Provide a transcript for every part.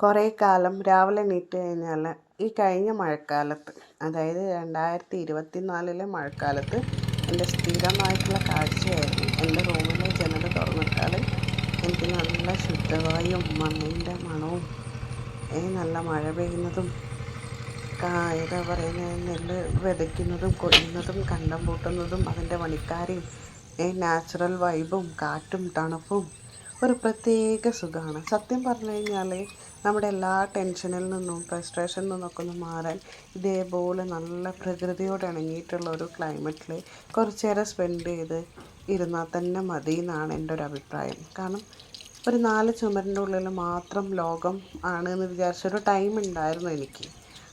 കുറേ കാലം രാവിലെ എണീറ്റ് കഴിഞ്ഞാൽ ഈ കഴിഞ്ഞ മഴക്കാലത്ത് അതായത് രണ്ടായിരത്തി ഇരുപത്തി നാലിലെ മഴക്കാലത്ത് എന്റെ സ്ഥിരമായിട്ടുള്ള കാഴ്ചയായിരുന്നു. എന്റെ റൂമിലെ ജനൽ തുറന്നിട്ടാൽ എനിക്ക് നല്ല ശുദ്ധവായും മണ്ണിന്റെ മണവും ഏ നല്ല മഴ പെയ്യുന്നതും എന്താ പറയുന്നത് നെല്ല് വിതയ്ക്കുന്നതും കൊയ്യുന്നതും കണ്ടം പൂട്ടുന്നതും അതിന്റെ പണിക്കാരെയും ഏ നാച്ചുറൽ വൈബും കാറ്റും തണുപ്പും ഒരു പ്രത്യേക സുഖമാണ്. സത്യം പറഞ്ഞു കഴിഞ്ഞാൽ നമ്മുടെ എല്ലാ ടെൻഷനിൽ നിന്നും ഫ്രസ്ട്രേഷനിൽ നിന്നൊക്കെ ഒന്ന് മാറാൻ ഇതേപോലെ നല്ല പ്രകൃതിയോട് ഇണങ്ങിയിട്ടുള്ള ഒരു ക്ലൈമറ്റിൽ കുറച്ച് നേരം സ്പെൻഡ് ചെയ്ത് ഇരുന്നാൽ തന്നെ മതി എന്നാണ് എന്റെ ഒരു അഭിപ്രായം. കാരണം ഒരു നാല് ചുമരിന്റെ ഉള്ളിൽ മാത്രം ലോകം ആണ് എന്ന് വിചാരിച്ചൊരു ടൈം ഉണ്ടായിരുന്നു എനിക്ക്.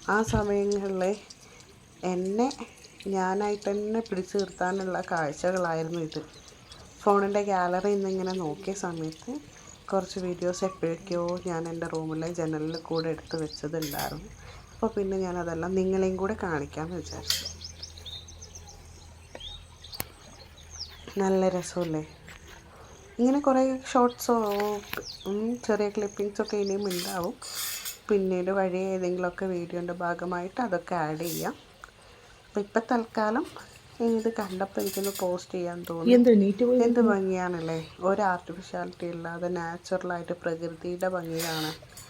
ആ സമയങ്ങളിൽ എന്നെ ഞാനായിട്ട് തന്നെ പിടിച്ചു നിർത്താനുള്ള കാഴ്ചകളായിരുന്നു ഇത്. ഫോണിന്റെ ഗ്യാലറി ഇന്നിങ്ങനെ നോക്കിയ സമയത്ത് കുറച്ച് വീഡിയോസ് എപ്പോഴൊക്കെയോ ഞാൻ എന്റെ റൂമിലെ ജനലിൽ കൂടെ എടുത്ത് വെച്ചതുണ്ടായിരുന്നു. അപ്പോൾ പിന്നെ ഞാൻ അതെല്ലാം നിങ്ങളെയും കൂടെ കാണിക്കാമെന്ന് വിചാരിച്ചു. നല്ല രസമല്ലേ? ഇങ്ങനെ കുറേ ഷോർട്ട്സോ ചെറിയ ക്ലിപ്പിങ്സൊക്കെ ഇനിയും ഉണ്ടാവും. പിന്നീട് വഴി ഏതെങ്കിലുമൊക്കെ വീഡിയോന്റെ ഭാഗമായിട്ട് അതൊക്കെ ആഡ് ചെയ്യാം. അപ്പോൾ ഇപ്പം തൽക്കാലം ഇത് കണ്ടപ്പോൾ എനിക്കൊന്ന് പോസ്റ്റ് ചെയ്യാൻ തോന്നി. എന്ത് നീറ്റ് എന്ത് ഭംഗിയാണല്ലേ? ഒരു ആർട്ടിഫിഷ്യാലിറ്റി ഇല്ലാതെ നാച്ചുറലായിട്ട് പ്രകൃതിയുടെ ഭംഗിയാണ്. കാണാൻ